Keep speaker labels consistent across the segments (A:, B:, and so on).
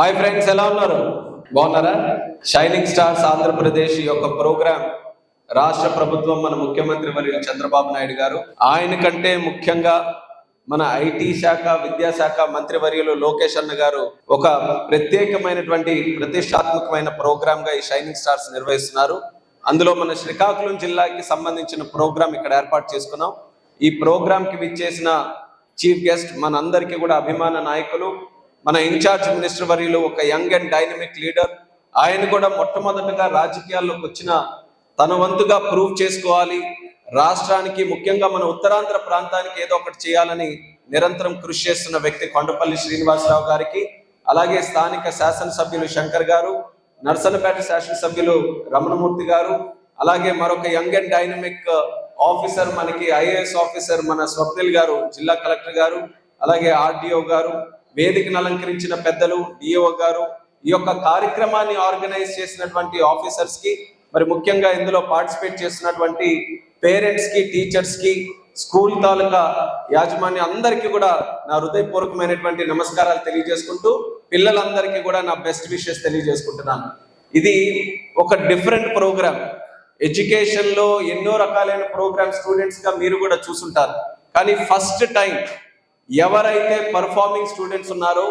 A: Hi friends ఎలా ఉన్నారు? బాగున్నారా? షైనింగ్ స్టార్స్ ఆంధ్రప్రదేశ్ యొక్క ప్రోగ్రామ్ రాష్ట్ర ప్రభుత్వం మన ముఖ్యమంత్రి వర్యులు చంద్రబాబు నాయుడు గారు ఆయన కంటే ముఖ్యంగా మన ఐటీ శాఖ విద్యాశాఖ మంత్రివర్యులు లోకేష్ అన్న గారు ఒక ప్రత్యేకమైనటువంటి ప్రతిష్టాత్మకమైన ప్రోగ్రామ్గా ఈ షైనింగ్ స్టార్స్ నిర్వహిస్తున్నారు. అందులో మన శ్రీకాకుళం జిల్లాకి సంబంధించిన ప్రోగ్రామ్ ఇక్కడ ఏర్పాటు చేసుకున్నాం. ఈ ప్రోగ్రామ్కి విచ్చేసిన చీఫ్ గెస్ట్ మన అందరికీ కూడా అభిమాన నాయకులు మన ఇన్ఛార్జ్ మినిస్టర్ వర్యులు ఒక యంగ్ అండ్ డైనమిక్ లీడర్. ఆయన కూడా మొట్టమొదటగా రాజకీయాల్లోకి వచ్చిన తన వంతుగా ప్రూవ్ చేసుకోవాలి. రాష్ట్రానికి ముఖ్యంగా మన ఉత్తరాంధ్ర ప్రాంతానికి ఏదో ఒకటి చేయాలని నిరంతరం కృషి చేస్తున్న వ్యక్తి కొండపల్లి శ్రీనివాసరావు గారికి అలాగే స్థానిక శాసనసభ్యులు శంకర్ గారు నర్సనపేట శాసనసభ్యులు రమణమూర్తి గారు అలాగే మరొక యంగ్ అండ్ డైనమిక్ ఆఫీసర్ మనకి ఐఏఎస్ ఆఫీసర్ మన స్వప్నిల్ గారు జిల్లా కలెక్టర్ గారు అలాగే ఆర్డీఓ గారు వేదికను అలంకరించిన పెద్దలు డిఓ గారు ఈ యొక్క కార్యక్రమాన్ని ఆర్గనైజ్ చేసినటువంటి ఆఫీసర్స్కి మరి ముఖ్యంగా ఇందులో పార్టిసిపేట్ చేసినటువంటి పేరెంట్స్కి టీచర్స్కి స్కూల్ తాలూకా యాజమాన్యం అందరికీ కూడా నా హృదయపూర్వకమైనటువంటి నమస్కారాలు తెలియజేసుకుంటూ పిల్లలందరికీ కూడా నా బెస్ట్ విషెస్ తెలియజేసుకుంటున్నాను. ఇది ఒక డిఫరెంట్ ప్రోగ్రామ్ ఎడ్యుకేషన్లో ఎన్నో రకాలైన ప్రోగ్రామ్ స్టూడెంట్స్గా మీరు కూడా చూసుంటారు. కానీ ఫస్ట్ టైం ఎవరైతే పర్ఫార్మింగ్ స్టూడెంట్స్ ఉన్నారో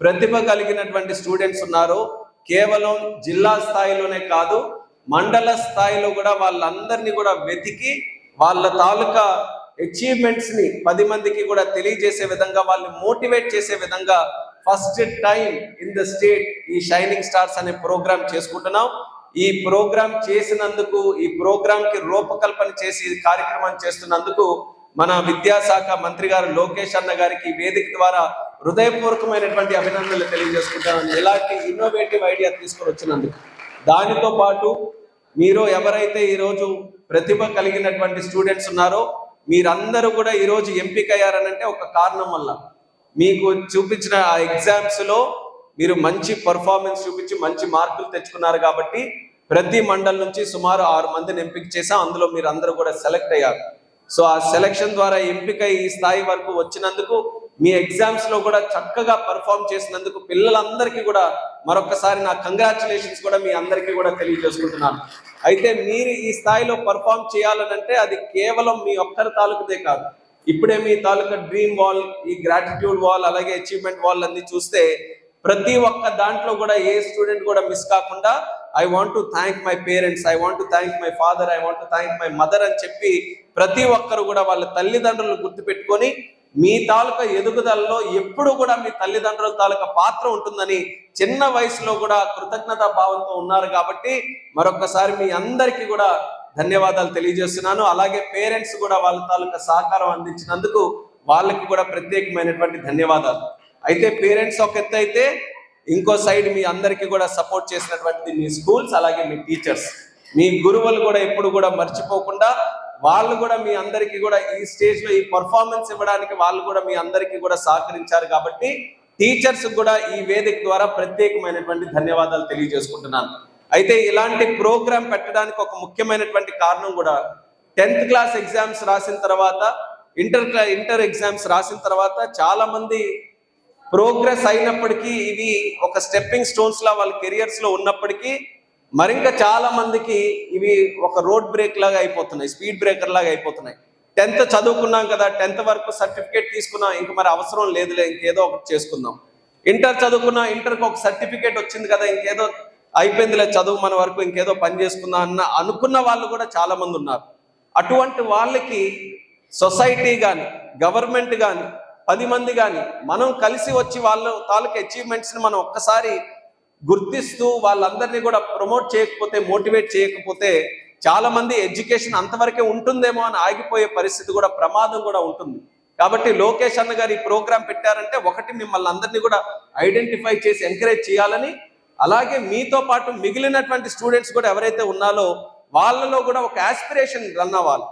A: ప్రతిభ కలిగినటువంటి స్టూడెంట్స్ ఉన్నారో కేవలం జిల్లా స్థాయిలోనే కాదు మండల స్థాయిలో కూడా వాళ్ళందరినీ కూడా వెతికి వాళ్ళ తాలూకా అచీవ్మెంట్స్ని పది మందికి కూడా తెలియజేసే విధంగా వాళ్ళని మోటివేట్ చేసే విధంగా first time in the state ఈ షైనింగ్ స్టార్స్ అనే ప్రోగ్రామ్ చేసుకుంటున్నాం. ఈ ప్రోగ్రామ్ చేసినందుకు ఈ ప్రోగ్రామ్కి రూపకల్పన చేసి ఈ కార్యక్రమం చేస్తున్నందుకు మన విద్యాశాఖ మంత్రి గారు లోకేష్ అన్న గారికి వేదిక ద్వారా హృదయపూర్వకమైనటువంటి అభినందనలు తెలియజేసుకుంటాను ఎలాంటి ఇన్నోవేటివ్ ఐడియా తీసుకొని వచ్చినందుకు. దానితో పాటు మీరు ఎవరైతే ఈరోజు ప్రతిభ కలిగినటువంటి స్టూడెంట్స్ ఉన్నారో మీరందరూ కూడా ఈరోజు ఎంపిక అయ్యారనంటే ఒక కారణం వల్ల. మీకు చూపించిన ఆ ఎగ్జామ్స్లో మీరు మంచి పర్ఫార్మెన్స్ చూపించి మంచి మార్కులు తెచ్చుకున్నారు కాబట్టి ప్రతి మండల్ నుంచి సుమారు ఆరు మందిని ఎంపిక చేసాం అందులో మీరు అందరూ కూడా సెలెక్ట్ అయ్యారు. సో ఆ సెలక్షన్ ద్వారా ఎంపిక ఈ స్థాయి వరకు వచ్చినందుకు మీ ఎగ్జామ్స్లో కూడా చక్కగా పర్ఫామ్ చేసినందుకు పిల్లలందరికీ కూడా మరొకసారి నా కంగ్రాచులేషన్స్ కూడా మీ అందరికీ కూడా తెలియజేసుకుంటున్నాను. అయితే మీరు ఈ స్థాయిలో పర్ఫామ్ చేయాలనంటే అది కేవలం మీ ఒక్కరి తాలూకుదే కాదు. ఇప్పుడే మీ తాలూకా డ్రీమ్ వాల్ ఈ గ్రాటిట్యూడ్ వాల్ అలాగే అచీవ్మెంట్ వాల్ అన్ని చూస్తే ప్రతి ఒక్క దాంట్లో కూడా ఏ స్టూడెంట్ కూడా మిస్ కాకుండా I want to thank my parents I want to thank my father I want to thank my mother అని చెప్పి ప్రతి ఒక్కరు కూడా వాళ్ళ తల్లిదండ్రులు గుర్తుపెట్టుకొని మీ తాలూకా ఎదుగుదలలో ఎప్పుడు కూడా మీ తల్లిదండ్రుల తాలూకా పాత్ర ఉంటుందని చిన్న వయసులో కూడా కృతజ్ఞతా భావంతో ఉన్నారు కాబట్టి మరొకసారి మీ అందరికీ కూడా ధన్యవాదాలు తెలియజేస్తున్నాను. అలాగే పేరెంట్స్ కూడా వాళ్ళ తాలూకా సహకారం అందించినందుకు వాళ్ళకి కూడా ప్రత్యేకమైనటువంటి ధన్యవాదాలు. అయితే పేరెంట్స్ ఒక ఎత్తు అయితే ఇంకో సైడ్ మీ అందరికీ కూడా సపోర్ట్ చేసినటువంటి మీ స్కూల్స్ అలాగే మీ టీచర్స్ మీ గురువులు కూడా ఎప్పుడు కూడా మర్చిపోకుండా వాళ్ళు కూడా మీ అందరికీ కూడా ఈ స్టేజ్లో ఈ పర్ఫార్మెన్స్ ఇవ్వడానికి వాళ్ళు కూడా మీ అందరికీ కూడా సహకరించారు కాబట్టి టీచర్స్ కూడా ఈ వేదిక ద్వారా ప్రత్యేకమైనటువంటి ధన్యవాదాలు తెలియజేసుకుంటున్నాను. అయితే ఇలాంటి ప్రోగ్రాం పెట్టడానికి ఒక ముఖ్యమైనటువంటి కారణం కూడా టెన్త్ క్లాస్ ఎగ్జామ్స్ రాసిన తర్వాత ఇంటర్ ఇంటర్ ఎగ్జామ్స్ రాసిన తర్వాత చాలా మంది ప్రోగ్రెస్ అయినప్పటికీ ఇవి ఒక స్టెప్పింగ్ స్టోన్స్ లా వాళ్ళ కెరియర్స్లో ఉన్నప్పటికీ మరింకా చాలా మందికి ఇవి ఒక రోడ్ బ్రేక్ లాగా అయిపోతున్నాయి స్పీడ్ బ్రేకర్ లాగా అయిపోతున్నాయి. టెన్త్ చదువుకున్నాం కదా టెన్త్ వరకు సర్టిఫికేట్ తీసుకున్నాం ఇంక మరి అవసరం లేదులే ఇంకేదో ఒకటి చేసుకుందాం. ఇంటర్ చదువుకున్నా ఇంటర్కి ఒక సర్టిఫికేట్ వచ్చింది కదా ఇంకేదో అయిపోయిందిలే చదువు మన వరకు ఇంకేదో పని చేసుకుందాం అన్న అనుకున్న వాళ్ళు కూడా చాలా మంది ఉన్నారు. అటువంటి వాళ్ళకి సొసైటీ కానీ గవర్నమెంట్ కానీ పది మంది కానీ మనం కలిసి వచ్చి వాళ్ళ తాలూకు అచీవ్మెంట్స్ని మనం ఒక్కసారి గుర్తిస్తూ వాళ్ళందరినీ కూడా ప్రమోట్ చేయకపోతే మోటివేట్ చేయకపోతే చాలా మంది ఎడ్యుకేషన్ అంతవరకే ఉంటుందేమో అని ఆగిపోయే పరిస్థితి కూడా ప్రమాదం కూడా ఉంటుంది. కాబట్టి లోకేష్ అన్న గారు ఈ ప్రోగ్రాం పెట్టారంటే ఒకటి మిమ్మల్ని అందరినీ కూడా ఐడెంటిఫై చేసి ఎంకరేజ్ చేయాలని అలాగే మీతో పాటు మిగిలినటువంటి స్టూడెంట్స్ కూడా ఎవరైతే ఉన్నారో వాళ్ళలో కూడా ఒక ఆస్పిరేషన్ రన్ అవ్వాలి.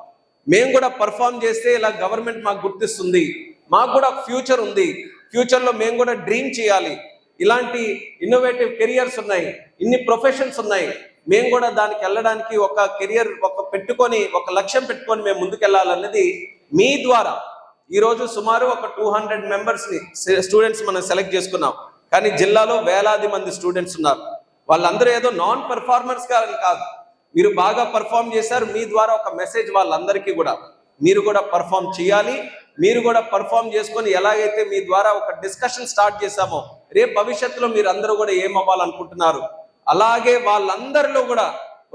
A: మేము కూడా పర్ఫామ్ చేస్తే ఇలా గవర్నమెంట్ మాకు గుర్తిస్తుంది. మాకు కూడా ఫ్యూచర్ ఉంది. ఫ్యూచర్లో మేము కూడా డ్రీమ్ చేయాలి. ఇలాంటి ఇన్నోవేటివ్ కెరియర్స్ ఉన్నాయి. ఇన్ని ప్రొఫెషన్స్ ఉన్నాయి. మేము కూడా దానికి వెళ్ళడానికి ఒక కెరియర్ ఒక పెట్టుకొని ఒక లక్ష్యం పెట్టుకొని మేము ముందుకెళ్ళాలన్నది మీ ద్వారా. ఈరోజు సుమారు ఒక టూ హండ్రెడ్ మెంబర్స్ని స్టూడెంట్స్ మనం సెలెక్ట్ చేసుకున్నాం. కానీ జిల్లాలో వేలాది మంది స్టూడెంట్స్ ఉన్నారు. వాళ్ళందరూ ఏదో నాన్ పర్ఫార్మర్స్ కాదు. మీరు బాగా పర్ఫామ్ చేశారు. మీ ద్వారా ఒక మెసేజ్ వాళ్ళందరికీ కూడా. మీరు కూడా పర్ఫామ్ చేయాలి. మీరు కూడా పర్ఫామ్ చేసుకొని ఎలాగైతే మీ ద్వారా ఒక డిస్కషన్ స్టార్ట్ చేశామో రేపు భవిష్యత్తులో మీరు అందరూ కూడా ఏం అవ్వాలనుకుంటున్నారు? అలాగే వాళ్ళందరిలో కూడా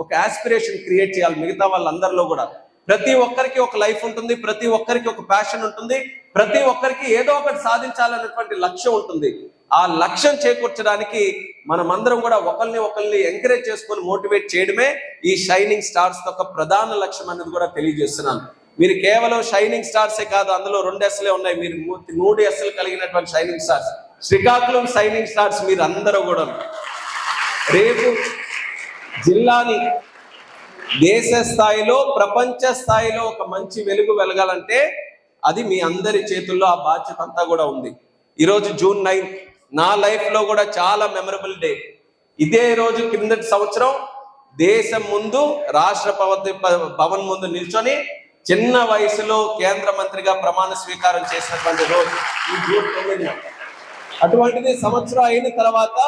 A: ఒక ఆస్పిరేషన్ క్రియేట్ చేయాలి. మిగతా వాళ్ళందరిలో కూడా. ప్రతి ఒక్కరికి ఒక లైఫ్ ఉంటుంది ప్రతి ఒక్కరికి ఒక ప్యాషన్ ఉంటుంది ప్రతి ఒక్కరికి ఏదో ఒకటి సాధించాలనేటువంటి లక్ష్యం ఉంటుంది. ఆ లక్ష్యం చేకూర్చడానికి మనమందరం కూడా ఒకరిని ఒకరిని ఎంకరేజ్ చేసుకొని మోటివేట్ చేయడమే ఈ షైనింగ్ స్టార్స్ యొక్క ప్రధాన లక్ష్యం అనేది కూడా తెలియజేస్తున్నాను. మీరు కేవలం షైనింగ్ స్టార్సే కాదు అందులో రెండు ఎస్లే ఉన్నాయి. మీరు మూడు ఎస్లు కలిగినటువంటి shining stars Srikakulam shining stars మీరు అందరూ కూడా రేపు జిల్లాని దేశ స్థాయిలో ప్రపంచ స్థాయిలో ఒక మంచి వెలుగు వెలగాలంటే అది మీ అందరి చేతుల్లో ఆ బాధ్యత అంతా కూడా ఉంది. ఈరోజు జూన్ నైన్త్ నా లైఫ్లో కూడా చాలా మెమరబుల్ డే ఇదే రోజు కిందటి సంవత్సరం దేశం ముందు రాష్ట్ర భవన్ ముందు నిల్చొని చిన్న వయసులో కేంద్ర మంత్రిగా ప్రమాణ స్వీకారం చేసినటువంటి రోజు ఈ జూన్ తొమ్మిది అటువంటిది సంవత్సరం అయిన తర్వాత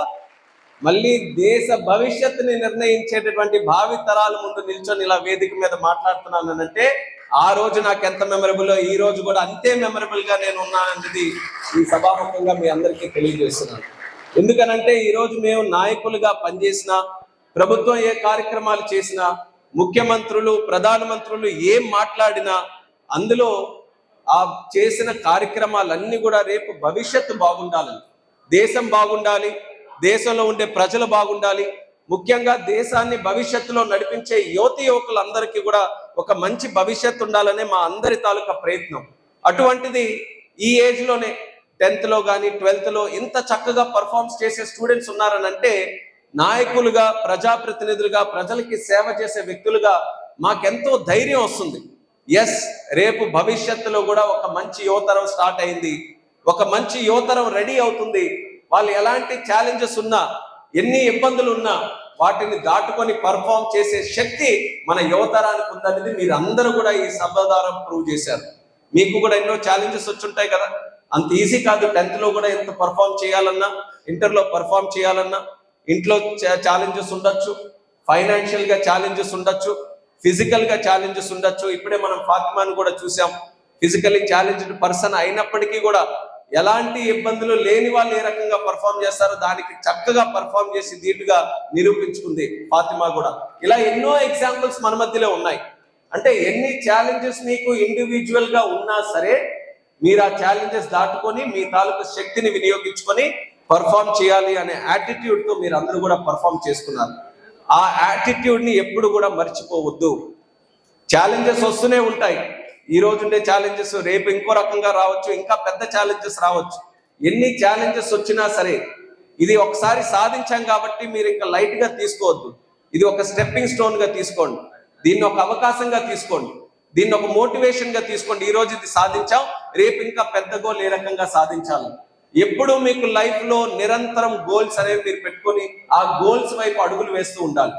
A: మళ్ళీ దేశ భవిష్యత్తుని నిర్ణయించేటటువంటి భావి తరాల ముందు నిల్చొని ఇలా వేదిక మీద మాట్లాడుతున్నానంటే ఆ రోజు నాకు ఎంత మెమరబుల్ ఈ రోజు కూడా అంతే మెమరబుల్గా నేను ఉన్నానన్నది ఈ సభాముఖంగా మీ అందరికీ తెలియజేస్తున్నాను. ఎందుకనంటే ఈ రోజు మేము నాయకులుగా పనిచేసిన ప్రభుత్వం ఏ కార్యక్రమాలు చేసినా ముఖ్యమంత్రులు ప్రధానమంత్రులు ఏం మాట్లాడినా అందులో ఆ చేసిన కార్యక్రమాలన్నీ కూడా రేపు భవిష్యత్తు బాగుండాలని. దేశం బాగుండాలి దేశంలో ఉండే ప్రజలు బాగుండాలి. ముఖ్యంగా దేశాన్ని భవిష్యత్తులో నడిపించే యువతి యువకులందరికీ కూడా ఒక మంచి భవిష్యత్తు ఉండాలనే మా అందరి తాలూకా ప్రయత్నం. అటువంటిది ఈ ఏజ్లోనే టెన్త్లో కానీ ట్వెల్త్లో ఇంత చక్కగా పర్ఫార్మ్స్ చేసే స్టూడెంట్స్ ఉన్నారని అంటే నాయకులుగా ప్రజాప్రతినిధులుగా ప్రజలకి సేవ చేసే వ్యక్తులుగా మాకెంతో ధైర్యం వస్తుంది. ఎస్ రేపు భవిష్యత్తులో కూడా ఒక మంచి యువతరం స్టార్ట్ అయింది. ఒక మంచి యువతరం రెడీ అవుతుంది. వాళ్ళు ఎలాంటి ఛాలెంజెస్ ఉన్నా ఎన్ని ఇబ్బందులు ఉన్నా వాటిని దాటుకొని పర్ఫామ్ చేసే శక్తి మన యువతరానికి ఉందనేది మీరు అందరూ కూడా ఈ సభ ద్వారా ప్రూవ్ చేశారు. మీకు కూడా ఎన్నో ఛాలెంజెస్ వచ్చుంటాయి కదా. అంత ఈజీ కాదు టెన్త్లో కూడా ఎంత పర్ఫామ్ చేయాలన్నా ఇంటర్లో పర్ఫామ్ చేయాలన్నా ఇంట్లో ఛాలెంజెస్ ఉండొచ్చు ఫైనాన్షియల్గా ఛాలెంజెస్ ఉండొచ్చు ఫిజికల్గా ఛాలెంజెస్ ఉండొచ్చు. ఇప్పుడే మనం ఫాతిమాని కూడా చూసాం. ఫిజికల్లీ ఛాలెంజ్డ్ పర్సన్ అయినప్పటికీ కూడా ఎలాంటి ఇబ్బందులు లేని వాళ్ళు ఏ రకంగా పర్ఫామ్ చేస్తారో దానికి చక్కగా పర్ఫామ్ చేసి ధీటుగా నిరూపించుకుంది ఫాతిమా కూడా. ఇలా ఎన్నో ఎగ్జాంపుల్స్ మన మధ్యలో ఉన్నాయి. అంటే ఎన్ని ఛాలెంజెస్ మీకు ఇండివిజువల్గా ఉన్నా సరే మీరు ఆ ఛాలెంజెస్ దాటుకొని మీ తాలూకు శక్తిని వినియోగించుకొని పర్ఫామ్ చేయాలి అనే యాటిట్యూడ్తో మీరు అందరూ కూడా పర్ఫామ్ చేసుకున్నారు. ఆ యాటిట్యూడ్ని ఎప్పుడు కూడా మర్చిపోవద్దు. ఛాలెంజెస్ వస్తూనే ఉంటాయి. ఈ రోజు ఉండే ఛాలెంజెస్ రేపు ఇంకో రకంగా రావచ్చు ఇంకా పెద్ద ఛాలెంజెస్ రావచ్చు. ఎన్ని ఛాలెంజెస్ వచ్చినా సరే ఇది ఒకసారి సాధించాం కాబట్టి మీరు ఇంకా లైట్గా తీసుకోవద్దు. ఇది ఒక స్టెప్పింగ్ స్టోన్గా తీసుకోండి. దీన్ని ఒక అవకాశంగా తీసుకోండి. దీన్ని ఒక మోటివేషన్గా తీసుకోండి. ఈ రోజు ఇది సాధించాం రేపు ఇంకా పెద్ద గోల్ ఏ రకంగా సాధించాలి. ఎప్పుడు మీకు లైఫ్లో నిరంతరం గోల్స్ అనేవి మీరు పెట్టుకొని ఆ గోల్స్ వైపు అడుగులు వేస్తూ ఉండాలి.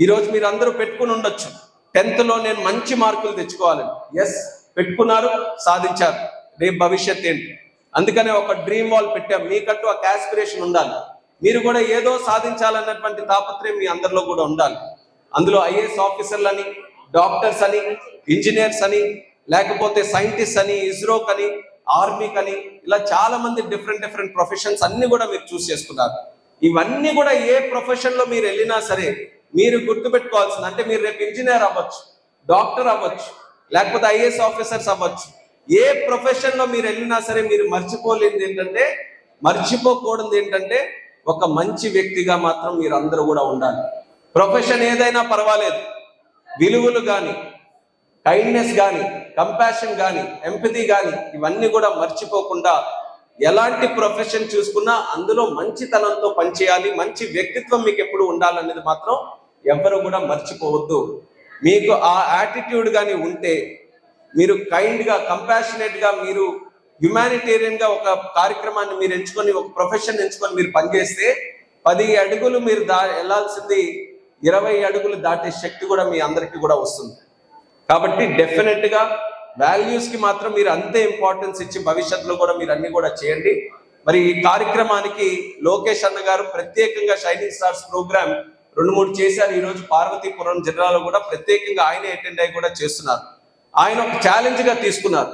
A: ఈరోజు మీరు అందరూ పెట్టుకుని ఉండొచ్చు. టెన్త్లో నేను మంచి మార్కులు తెచ్చుకోవాలని. ఎస్ పెట్టుకున్నారు సాధించారు. రేపు భవిష్యత్ ఏంటి? అందుకనే ఒక డ్రీమ్ వాల్ పెట్టాం. మీకంటూ ఒక ఆస్పిరేషన్ ఉండాలి. మీరు కూడా ఏదో సాధించాలన్నటువంటి తాపత్రయం మీ అందరిలో కూడా ఉండాలి. అందులో ఐఏఎస్ ఆఫీసర్లు అని డాక్టర్స్ అని ఇంజనీర్స్ అని లేకపోతే సైంటిస్ట్ అని ఇస్రోక్ అని ఆర్మీ అని ఇలా చాలా మంది డిఫరెంట్ డిఫరెంట్ ప్రొఫెషన్స్ అన్ని కూడా మీరు చూస్ చేసుకున్నారు. ఇవన్నీ కూడా ఏ ప్రొఫెషన్లో మీరు వెళ్ళినా సరే మీరు గుర్తుపెట్టుకోవాల్సింది అంటే మీరు రేపు ఇంజనీర్ అవ్వచ్చు డాక్టర్ అవ్వచ్చు లేకపోతే ఐఏఎస్ ఆఫీసర్స్ అవ్వచ్చు. ఏ ప్రొఫెషన్లో మీరు వెళ్ళినా సరే మీరు మర్చిపోలేనిది ఏంటంటే మర్చిపోకూడదు ఏంటంటే ఒక మంచి వ్యక్తిగా మాత్రం మీరు అందరూ కూడా ఉండాలి. ప్రొఫెషన్ ఏదైనా పర్వాలేదు. విలువలు కానీ కైండ్నెస్ కానీ కంపాషన్ కానీ ఎంపతి కానీ ఇవన్నీ కూడా మర్చిపోకుండా ఎలాంటి ప్రొఫెషన్ చూసుకున్నా అందులో మంచితనంతో పనిచేయాలి మంచి వ్యక్తిత్వం మీకు ఎప్పుడు ఉండాలనేది మాత్రం ఎవ్వరు కూడా మర్చిపోవద్దు. మీకు ఆ యాటిట్యూడ్ కానీ ఉంటే మీరు కైండ్గా కంపాషనేట్గా మీరు హ్యుమానిటేరియన్గా ఒక కార్యక్రమాన్ని మీరు ఎంచుకొని ఒక ప్రొఫెషన్ ఎంచుకొని మీరు పనిచేస్తే పది అడుగులు మీరు దా వెళ్ళాల్సింది ఇరవై అడుగులు దాటే శక్తి కూడా మీ అందరికీ కూడా వస్తుంది. కాబట్టి డెఫినెట్గా మాత్రం మీరు అంతే ఇంపార్టెన్స్ ఇచ్చి భవిష్యత్తులో కూడా మీరు అన్ని కూడా చేయండి. మరి ఈ కార్యక్రమానికి లోకేష్ అన్న గారు ప్రత్యేకంగా షైనింగ్ స్టార్స్ ప్రోగ్రామ్ రెండు మూడు చేశారు. ఈరోజు పార్వతీపురం జిల్లాలో కూడా ప్రత్యేకంగా ఆయనే అటెండ్ అయ్యి కూడా చేస్తున్నారు. ఆయన ఒక ఛాలెంజ్గా తీసుకున్నారు.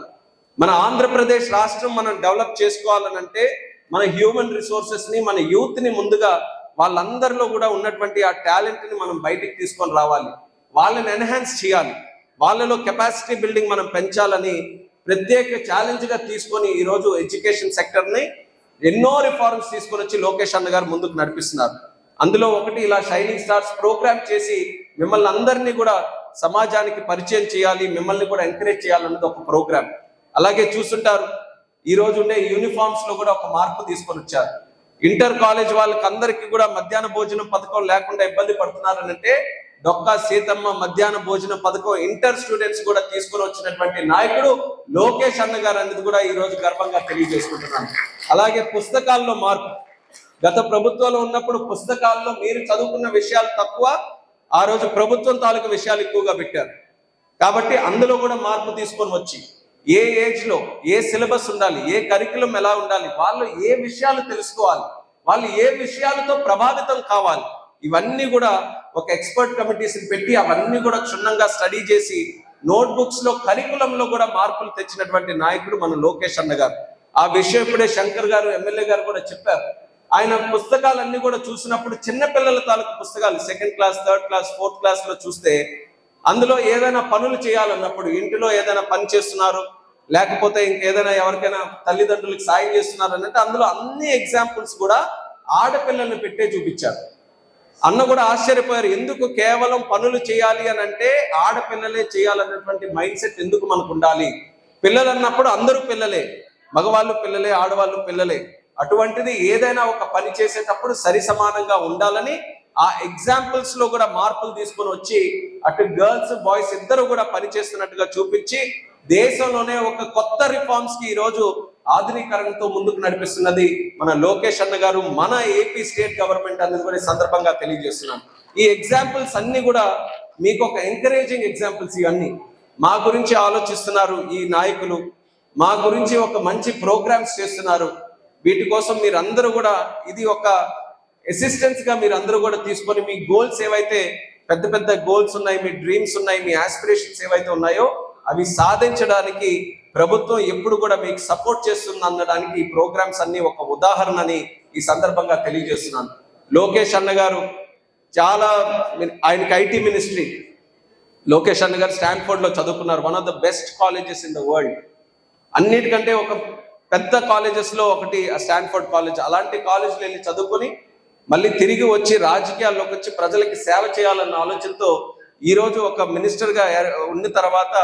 A: మన ఆంధ్రప్రదేశ్ రాష్ట్రం మనం డెవలప్ చేసుకోవాలనంటే మన హ్యూమన్ రిసోర్సెస్ని మన యూత్ని ముందుగా వాళ్ళందరిలో కూడా ఉన్నటువంటి ఆ టాలెంట్ని మనం బయటికి తీసుకొని రావాలి. వాళ్ళని ఎన్హాన్స్ చేయాలి. వాళ్ళలో కెపాసిటీ బిల్డింగ్ మనం పెంచాలని ప్రత్యేక ఛాలెంజ్గా తీసుకొని ఈరోజు ఎడ్యుకేషన్ సెక్టర్ని ఎన్నో రిఫార్మ్స్ తీసుకొని వచ్చి లోకేష్ అన్న గారు ముందుకు నడిపిస్తున్నారు. అందులో ఒకటి ఇలా షైనింగ్ స్టార్స్ ప్రోగ్రామ్ చేసి మిమ్మల్ని అందరినీ కూడా సమాజానికి పరిచయం చేయాలి మిమ్మల్ని కూడా ఎంకరేజ్ చేయాలన్నది ఒక ప్రోగ్రామ్ అలాగే చూస్తుంటారు ఈ రోజు ఉండే యూనిఫామ్స్లో కూడా ఒక మార్పు తీసుకొని వచ్చారు. ఇంటర్ కాలేజ్ వాళ్ళకి అందరికీ కూడా మధ్యాహ్న భోజనం పథకం లేకుండా ఇబ్బంది పడుతున్నారనంటే డొక్కా సీతమ్మ మధ్యాహ్న భోజన పథకం ఇంటర్ స్టూడెంట్స్ కూడా తీసుకుని వచ్చినటువంటి నాయకుడు లోకేష్ అన్న గారు అనేది కూడా ఈ రోజు గర్వంగా తెలియజేసుకుంటున్నాను. అలాగే పుస్తకాల్లో మార్పు. గత ప్రభుత్వంలో ఉన్నప్పుడు పుస్తకాల్లో మీరు చదువుకున్న విషయాలు తక్కువ ఆ రోజు ప్రభుత్వం తాలూకు విషయాలు ఎక్కువగా పెట్టారు. కాబట్టి అందులో కూడా మార్పు తీసుకొని వచ్చి ఏ ఏజ్లో ఏ సిలబస్ ఉండాలి ఏ కరికులం ఎలా ఉండాలి వాళ్ళు ఏ విషయాలు తెలుసుకోవాలి వాళ్ళు ఏ విషయాలతో ప్రభావితం కావాలి ఇవన్నీ కూడా ఒక ఎక్స్పర్ట్ కమిటీస్ని పెట్టి అవన్నీ కూడా క్షుణ్ణంగా స్టడీ చేసి నోట్బుక్స్లో కరికులంలో కూడా మార్పులు తెచ్చినటువంటి నాయకుడు మన లోకేష్ అన్న గారు. ఆ విషయం ఇప్పుడే శంకర్ గారు ఎమ్మెల్యే గారు కూడా చెప్పారు. ఆయన పుస్తకాలన్నీ కూడా చూసినప్పుడు చిన్నపిల్లల తాలూకు పుస్తకాలు second class third class fourth క్లాస్లో చూస్తే అందులో ఏదైనా పనులు చేయాలన్నప్పుడు ఇంటిలో ఏదైనా పని చేస్తున్నారు లేకపోతే ఇంకేదైనా ఎవరికైనా తల్లిదండ్రులకు సాయం చేస్తున్నారు అన్నట్టు అందులో అన్ని ఎగ్జాంపుల్స్ కూడా ఆడపిల్లల్ని పెట్టే చూపించారు. అన్న కూడా ఆశ్చర్యపోయారు. ఎందుకు కేవలం పనులు చేయాలి అని అంటే ఆడపిల్లలే చేయాలన్నటువంటి మైండ్ సెట్ ఎందుకు మనకు ఉండాలి పిల్లలు అన్నప్పుడు అందరూ పిల్లలే. మగవాళ్ళు పిల్లలే ఆడవాళ్ళు పిల్లలే. అటువంటిది ఏదైనా ఒక పని చేసేటప్పుడు సరి సమానంగా ఉండాలని ఆ ఎగ్జాంపుల్స్లో కూడా మార్పులు తీసుకొని వచ్చి అటు గర్ల్స్ బాయ్స్ ఇద్దరు కూడా పని చేస్తున్నట్టుగా చూపించి దేశంలోనే ఒక కొత్త రిఫార్మ్స్కి ఈరోజు ఆధునీకరణతో ముందుకు నడిపిస్తున్నది మన లోకేష్ అన్న గారు మన ఏపీ స్టేట్ గవర్నమెంట్ అనేది కూడా సందర్భంగా తెలియజేస్తున్నాను ఈ ఎగ్జాంపుల్స్ అన్ని కూడా మీకు ఒక ఎంకరేజింగ్ ఎగ్జాంపుల్స్ ఇవన్నీ. మా గురించి ఆలోచిస్తున్నారు ఈ నాయకులు. మా గురించి ఒక మంచి ప్రోగ్రామ్స్ చేస్తున్నారు. వీటి కోసం మీరు అందరూ కూడా ఇది ఒక అసిస్టెన్స్గా మీరందరూ మీరు అందరూ కూడా తీసుకొని మీ గోల్స్ ఏవైతే పెద్ద పెద్ద గోల్స్ ఉన్నాయి మీ డ్రీమ్స్ ఉన్నాయి మీ ఆస్పిరేషన్స్ ఏవైతే ఉన్నాయో అవి సాధించడానికి ప్రభుత్వం ఎప్పుడు కూడా మీకు సపోర్ట్ చేస్తుంది అనడానికి ఈ ప్రోగ్రామ్స్ అన్ని ఒక ఉదాహరణని ఈ సందర్భంగా తెలియజేస్తున్నాను. లోకేష్ అన్న గారు చాలా ఆయనకి ఐటీ మినిస్ట్రీ. లోకేష్ అన్న గారు చదువుకున్నారు. One of the best colleges in the world. అన్నిటికంటే ఒక పెద్ద కాలేజెస్లో ఒకటి స్టాన్ఫోర్డ్ కాలేజ్. అలాంటి కాలేజ్లో వెళ్ళి చదువుకొని మళ్ళీ తిరిగి వచ్చి రాజకీయాల్లోకి వచ్చి ప్రజలకి సేవ చేయాలన్న ఆలోచనతో ఈరోజు ఒక మినిస్టర్గా ఉన్న తర్వాత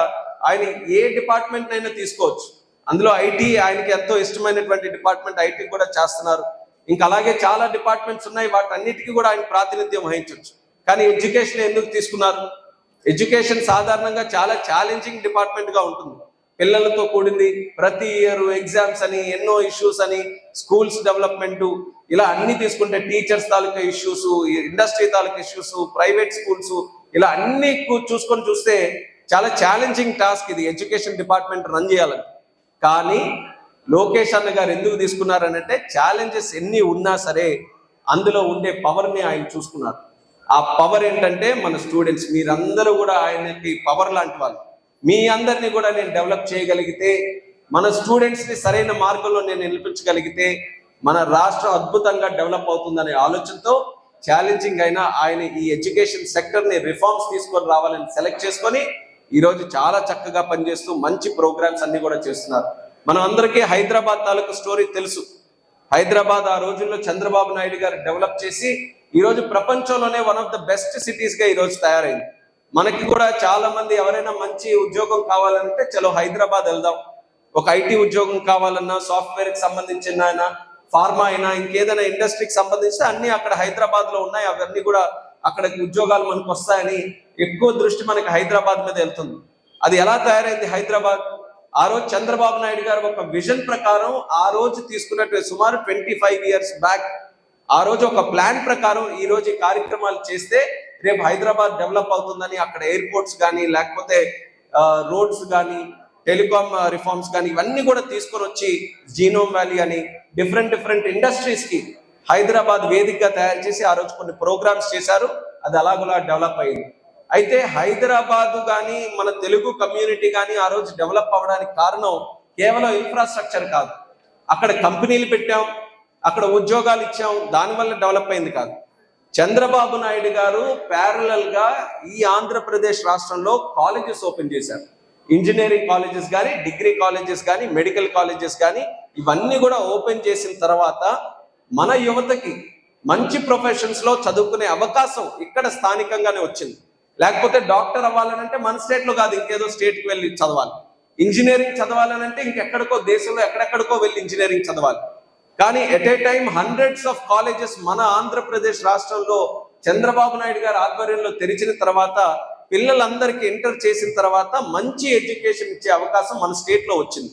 A: ఆయన ఏ డిపార్ట్మెంట్ అయినా తీసుకోవచ్చు. అందులో ఐటీ ఆయనకి ఎంతో ఇష్టమైనటువంటి డిపార్ట్మెంట్ ఐటీ కూడా చేస్తున్నారు. ఇంకా అలాగే చాలా డిపార్ట్మెంట్స్ ఉన్నాయి. వాటన్నిటికీ కూడా ఆయన ప్రాతినిధ్యం వహించవచ్చు. కానీ ఎడ్యుకేషన్ ఎందుకు తీసుకున్నారు? ఎడ్యుకేషన్ సాధారణంగా చాలా ఛాలెంజింగ్ డిపార్ట్మెంట్గా ఉంటుంది. పిల్లలతో కూడింది ప్రతి ఇయర్ ఎగ్జామ్స్ అని ఎన్నో ఇష్యూస్ అని స్కూల్స్ డెవలప్మెంట్ ఇలా అన్ని తీసుకుంటే టీచర్స్ తాలూకా ఇష్యూస్ ఇండస్ట్రీ తాలూకా ఇష్యూస్ ప్రైవేట్ స్కూల్స్ ఇలా అన్ని చూసుకొని చూస్తే చాలా ఛాలెంజింగ్ టాస్క్ ఇది. ఎడ్యుకేషన్ డిపార్ట్మెంట్ రన్ చేయాలని. కానీ లోకేష్ అన్న గారు ఎందుకు తీసుకున్నారనంటే ఛాలెంజెస్ ఎన్ని ఉన్నా సరే అందులో ఉండే పవర్ని ఆయన చూసుకున్నారు. ఆ పవర్ ఏంటంటే మన స్టూడెంట్స్ మీరందరూ కూడా ఆయనకి పవర్ లాంటి వాళ్ళు. మీ అందరినీ కూడా నేను డెవలప్ చేయగలిగితే మన స్టూడెంట్స్ని సరైన మార్గంలో నేను నిలిపించగలిగితే మన రాష్ట్రం అద్భుతంగా డెవలప్ అవుతుందనే ఆలోచనతో ఛాలెంజింగ్ అయినా ఆయన ఈ ఎడ్యుకేషన్ సెక్టర్ని రిఫార్మ్స్ తీసుకొని రావాలని సెలెక్ట్ చేసుకొని ఈ రోజు చాలా చక్కగా పనిచేస్తూ మంచి ప్రోగ్రామ్స్ అన్ని కూడా చేస్తున్నారు. మనం అందరికీ హైదరాబాద్ తాలూకు స్టోరీ తెలుసు. హైదరాబాద్ ఆ రోజుల్లో చంద్రబాబు నాయుడు గారు డెవలప్ చేసి ఈ రోజు ప్రపంచంలోనే one of the best cities ఈరోజు ఈ రోజు తయారైంది. మనకి కూడా చాలా మంది ఎవరైనా మంచి ఉద్యోగం కావాలంటే చలో హైదరాబాద్ వెళ్దాం. ఒక ఐటీ ఉద్యోగం కావాలన్నా సాఫ్ట్వేర్కి సంబంధించిన అయినా ఫార్మా అయినా ఇంకేదైనా ఇండస్ట్రీకి సంబంధించిన అన్ని అక్కడ హైదరాబాద్లో ఉన్నాయి. అవన్నీ కూడా అక్కడికి ఉద్యోగాలు మనకు వస్తాయని ఎక్కువ దృష్టి మనకి హైదరాబాద్ మీద వెళ్తుంది. అది ఎలా తయారైంది హైదరాబాద్? ఆ రోజు చంద్రబాబు నాయుడు గారు ఒక విజన్ ప్రకారం ఆ రోజు తీసుకున్నట్టు సుమారు ట్వంటీ ఫైవ్ ఇయర్స్ బ్యాక్ ఆ రోజు ఒక ప్లాన్ ప్రకారం ఈ రోజు ఈ కార్యక్రమాలు చేస్తే రేపు హైదరాబాద్ డెవలప్ అవుతుందని అక్కడ ఎయిర్పోర్ట్స్ కానీ లేకపోతే రోడ్స్ కానీ టెలికామ్ రిఫార్మ్స్ కానీ ఇవన్నీ కూడా తీసుకొని వచ్చి జీనోమ్ వ్యాలీ అని డిఫరెంట్ డిఫరెంట్ ఇండస్ట్రీస్కి హైదరాబాద్ వేదికగా తయారు చేసి ఆ రోజు కొన్ని ప్రోగ్రామ్స్ చేశారు. అది అలాగలా డెవలప్ అయింది. అయితే హైదరాబాద్ కానీ మన తెలుగు కమ్యూనిటీ కానీ ఆ రోజు డెవలప్ అవ్వడానికి కారణం కేవలం ఇన్ఫ్రాస్ట్రక్చర్ కాదు. అక్కడ కంపెనీలు పెట్టాం అక్కడ ఉద్యోగాలు ఇచ్చాం దానివల్ల డెవలప్ అయింది కాదు. చంద్రబాబు నాయుడు గారు ప్యారలల్గా ఈ ఆంధ్రప్రదేశ్ రాష్ట్రంలో కాలేజెస్ ఓపెన్ చేశారు. ఇంజనీరింగ్ కాలేజెస్ కానీ డిగ్రీ కాలేజెస్ కానీ మెడికల్ కాలేజెస్ కానీ ఇవన్నీ కూడా ఓపెన్ చేసిన తర్వాత మన యువతకి మంచి ప్రొఫెషన్స్లో చదువుకునే అవకాశం ఇక్కడ స్థానికంగానే వచ్చింది. లేకపోతే డాక్టర్ అవ్వాలనంటే మన స్టేట్లో కాదు ఇంకేదో స్టేట్కి వెళ్ళి చదవాలి. ఇంజనీరింగ్ చదవాలనంటే ఇంకెక్కడికో దేశంలో ఎక్కడెక్కడికో వెళ్ళి ఇంజనీరింగ్ చదవాలి. కానీ at a time hundreds of colleges మన ఆంధ్రప్రదేశ్ రాష్ట్రంలో చంద్రబాబు నాయుడు గారి ఆధ్వర్యంలో తెరిచిన తర్వాత పిల్లలందరికీ ఎంటర్ చేసిన తర్వాత మంచి ఎడ్యుకేషన్ ఇచ్చే అవకాశం మన స్టేట్లో వచ్చింది.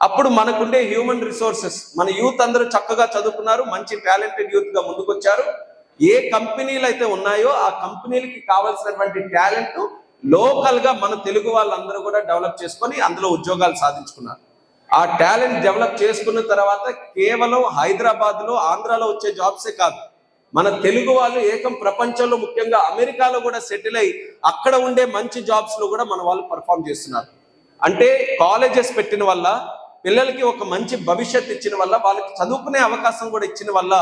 A: అప్పుడు మనకుండే హ్యూమన్ రిసోర్సెస్ మన యూత్ అందరూ చక్కగా చదువుకున్నారు మంచి టాలెంటెడ్ యూత్గా ముందుకొచ్చారు. ఏ కంపెనీలు అయితే ఉన్నాయో ఆ కంపెనీలకి కావాల్సినటువంటి టాలెంట్ లోకల్గా మన తెలుగు వాళ్ళందరూ కూడా డెవలప్ చేసుకొని అందులో ఉద్యోగాలు సాధించుకున్నారు. ఆ టాలెంట్ డెవలప్ చేసుకున్న తర్వాత కేవలం హైదరాబాద్లో ఆంధ్రాలో వచ్చే జాబ్సే కాదు. మన తెలుగు వాళ్ళు ఏకం ప్రపంచంలో ముఖ్యంగా అమెరికాలో కూడా సెటిల్ అయి అక్కడ ఉండే మంచి జాబ్స్లో కూడా మన వాళ్ళు పర్ఫామ్ చేస్తున్నారు. అంటే కాలేజెస్ పెట్టిన వల్ల పిల్లలకి ఒక మంచి భవిష్యత్ ఇచ్చిన వల్ల వాళ్ళకి చదువుకునే అవకాశం కూడా ఇచ్చిన వల్ల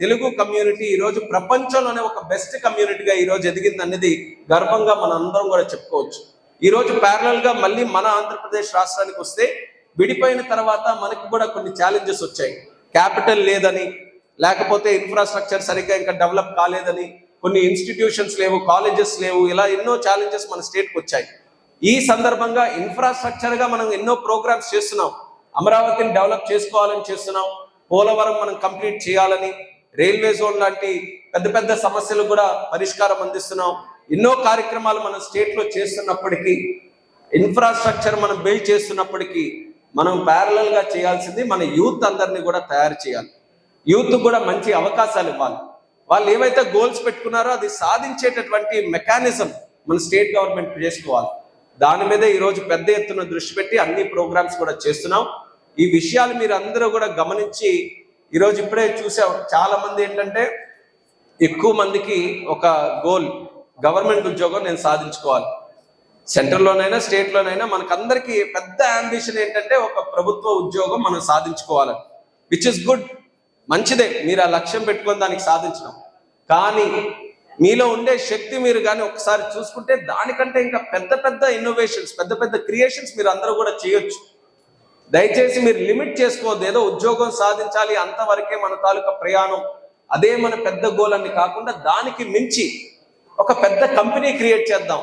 A: తెలుగు కమ్యూనిటీ ఈరోజు ప్రపంచంలోనే ఒక బెస్ట్ కమ్యూనిటీగా ఈరోజు ఎదిగింది అనేది గర్వంగా మన అందరం కూడా చెప్పుకోవచ్చు. ఈరోజు రోజు గా మళ్ళీ మన ఆంధ్రప్రదేశ్ రాష్ట్రానికి వస్తే విడిపోయిన తర్వాత మనకి కూడా కొన్ని ఛాలెంజెస్ వచ్చాయి. క్యాపిటల్ లేదని లేకపోతే ఇన్ఫ్రాస్ట్రక్చర్ సరిగ్గా ఇంకా డెవలప్ కాలేదని కొన్ని ఇన్స్టిట్యూషన్స్ లేవు కాలేజెస్ లేవు ఇలా ఎన్నో ఛాలెంజెస్ మన స్టేట్కి వచ్చాయి. ఈ సందర్భంగా ఇన్ఫ్రాస్ట్రక్చర్గా మనం ఎన్నో ప్రోగ్రామ్స్ చేస్తున్నాం. అమరావతిని డెవలప్ చేసుకోవాలని చేస్తున్నాం. పోలవరం మనం కంప్లీట్ చేయాలని రైల్వే జోన్ లాంటి పెద్ద పెద్ద సమస్యలు కూడా పరిష్కారం అందిస్తున్నాం. ఎన్నో కార్యక్రమాలు మన స్టేట్లో చేస్తున్నప్పటికీ ఇన్ఫ్రాస్ట్రక్చర్ మనం బిల్డ్ చేస్తున్నప్పటికీ మనం ప్యారలల్గా చేయాల్సింది మన యూత్ అందరినీ కూడా తయారు చేయాలి. యూత్ కూడా మంచి అవకాశాలు ఇవ్వాలి. వాళ్ళు ఏవైతే గోల్స్ పెట్టుకున్నారో అది సాధించేటటువంటి మెకానిజం మన స్టేట్ గవర్నమెంట్ చేసుకోవాలి. దాని మీద ఈరోజు పెద్ద ఎత్తున దృష్టి పెట్టి అన్ని ప్రోగ్రామ్స్ కూడా చేస్తున్నాం. ఈ విషయాలు మీరు అందరూ కూడా గమనించి ఈరోజు ఇప్పుడే చూసాం. చాలా మంది ఏంటంటే ఎక్కువ మందికి ఒక గోల్ గవర్నమెంట్ ఉద్యోగం నేను సాధించుకోవాలి. సెంట్రల్లోనైనా స్టేట్లోనైనా మనకందరికీ పెద్ద అంబిషన్ ఏంటంటే ఒక ప్రభుత్వ ఉద్యోగం మనం సాధించుకోవాలని విచ్ ఇస్ గుడ్ మంచిదే. మీరు ఆ లక్ష్యం పెట్టుకొని దానికి సాధించడం కానీ మీలో ఉండే శక్తి మీరు కానీ ఒకసారి చూసుకుంటే దానికంటే ఇంకా పెద్ద పెద్ద ఇన్నోవేషన్స్ పెద్ద పెద్ద క్రియేషన్స్ మీరు అందరూ కూడా చేయొచ్చు. దయచేసి మీరు లిమిట్ చేసుకోవద్దు. ఏదో ఉద్యోగం సాధించాలి అంతవరకే మన తాలూకా ప్రయాణం. అదే మన పెద్ద గోల్ అని కాకుండా దానికి మించి ఒక పెద్ద కంపెనీ క్రియేట్ చేద్దాం.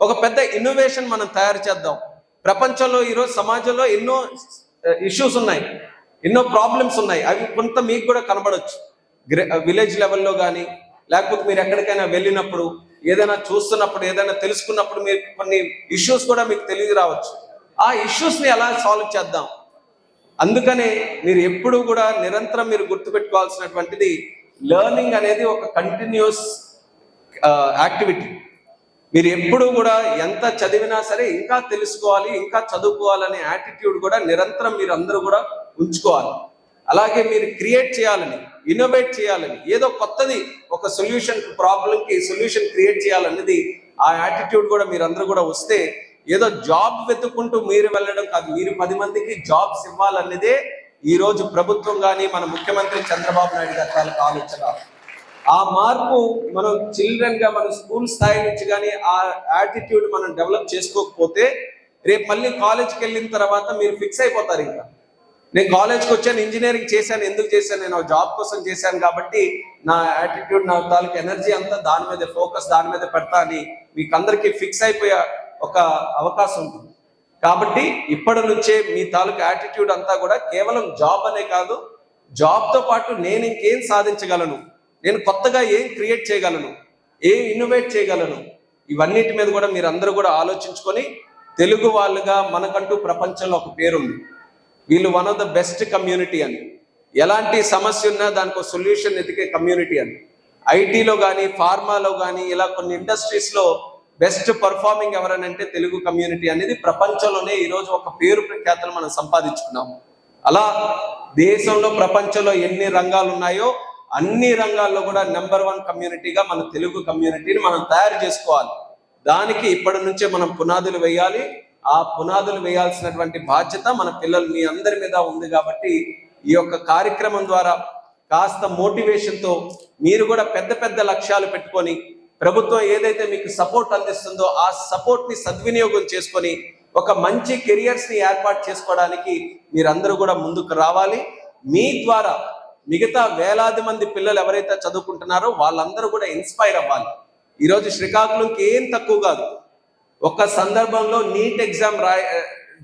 A: ఒక పెద్ద ఇన్నోవేషన్ మనం తయారు చేద్దాం. ప్రపంచంలో ఈరోజు సమాజంలో ఎన్నో ఇష్యూస్ ఉన్నాయి. ఎన్నో ప్రాబ్లమ్స్ ఉన్నాయి. అవి కొంత మీకు కూడా కనబడవచ్చు విలేజ్ లెవెల్లో కానీ లేకపోతే మీరు ఎక్కడికైనా వెళ్ళినప్పుడు ఏదైనా చూస్తున్నప్పుడు ఏదైనా తెలుసుకున్నప్పుడు మీరు కొన్ని ఇష్యూస్ కూడా మీకు తెలియదు రావచ్చు ఆ ఇష్యూస్ని ఎలా సాల్వ్ చేద్దాం? అందుకనే మీరు ఎప్పుడు కూడా నిరంతరం మీరు గుర్తుపెట్టుకోవాల్సినటువంటిది లెర్నింగ్ అనేది ఒక కంటిన్యూస్ యాక్టివిటీ. మీరు ఎప్పుడు కూడా ఎంత చదివినా సరే ఇంకా తెలుసుకోవాలి ఇంకా చదువుకోవాలనే యాటిట్యూడ్ కూడా నిరంతరం మీరు అందరూ కూడా ఉంచుకోవాలి. అలాగే మీరు క్రియేట్ చేయాలని ఇన్నోవేట్ చేయాలని ఏదో కొత్తది ఒక సొల్యూషన్ ప్రాబ్లంకి సొల్యూషన్ క్రియేట్ చేయాలన్నది ఆ యాటిట్యూడ్ కూడా మీరు అందరూ కూడా వస్తే ఏదో జాబ్ వెతుక్కుంటూ మీరు వెళ్ళడం కాదు. మీరు పది మందికి జాబ్స్ ఇవ్వాలన్నదే ఈ రోజు ప్రభుత్వం కానీ మన ముఖ్యమంత్రి చంద్రబాబు నాయుడు గారి తాలూకు ఆలోచన. ఆ మార్పు మనం చిల్డ్రన్గా మన స్కూల్ స్థాయి నుంచి కానీ ఆ యాటిట్యూడ్ మనం డెవలప్ చేసుకోకపోతే రేపు మళ్ళీ కాలేజ్కి వెళ్ళిన తర్వాత మీరు ఫిక్స్ అయిపోతారు ఇంకా. నేను కాలేజ్కి వచ్చాను ఇంజనీరింగ్ చేశాను ఎందుకు చేశాను నేను జాబ్ కోసం చేశాను కాబట్టి నా యాటిట్యూడ్ నా తాలూకు ఎనర్జీ అంతా దాని మీద ఫోకస్ దాని మీద పెడతా అని మీకు అందరికీ ఫిక్స్ అయిపోయా ఒక అవకాశం ఉంటుంది. కాబట్టి ఇప్పటి నుంచే మీ తాలూకు యాటిట్యూడ్ అంతా కూడా కేవలం జాబ్ అనే కాదు జాబ్తో పాటు నేను ఇంకేం సాధించగలను నేను కొత్తగా ఏం క్రియేట్ చేయగలను ఏం ఇన్నోవేట్ చేయగలను ఇవన్నిటి మీద కూడా మీరు అందరూ కూడా ఆలోచించుకొని తెలుగు వాళ్ళుగా మనకంటూ ప్రపంచంలో ఒక పేరుంది. వీళ్ళు one of the best community అని. ఎలాంటి సమస్య ఉన్నా దానికి సొల్యూషన్ ఎదిగే కమ్యూనిటీ అని. ఐటీలో కానీ ఫార్మాలో కానీ ఇలా కొన్ని ఇండస్ట్రీస్లో బెస్ట్ పర్ఫార్మింగ్ ఎవరనంటే తెలుగు కమ్యూనిటీ అనేది ప్రపంచంలోనే ఈరోజు ఒక పేరు ప్రఖ్యాతలు మనం సంపాదించుకున్నాం. అలా దేశంలో ప్రపంచంలో ఎన్ని రంగాలు ఉన్నాయో అన్ని రంగాల్లో కూడా నెంబర్ వన్ కమ్యూనిటీగా మన తెలుగు కమ్యూనిటీని మనం తయారు చేసుకోవాలి. దానికి ఇప్పటి నుంచే మనం పునాదులు వేయాలి. ఆ పునాదులు వేయాల్సినటువంటి బాధ్యత మన పిల్లలు మీ అందరి మీద ఉంది కాబట్టి ఈ యొక్క కార్యక్రమం ద్వారా కాస్త మోటివేషన్తో మీరు కూడా పెద్ద పెద్ద లక్ష్యాలు పెట్టుకొని ప్రభుత్వం ఏదైతే మీకు సపోర్ట్ అందిస్తుందో ఆ సపోర్ట్ని సద్వినియోగం చేసుకొని ఒక మంచి కెరియర్స్ని ఏర్పాటు చేసుకోవడానికి మీరందరూ కూడా ముందుకు రావాలి. మీ ద్వారా మిగతా వేలాది మంది పిల్లలు ఎవరైతే చదువుకుంటున్నారో వాళ్ళందరూ కూడా ఇన్స్పైర్ అవ్వాలి. ఈరోజు శ్రీకాకుళంకి ఏం తక్కువ కాదు. ఒక సందర్భంలో నీట్ ఎగ్జామ్ రా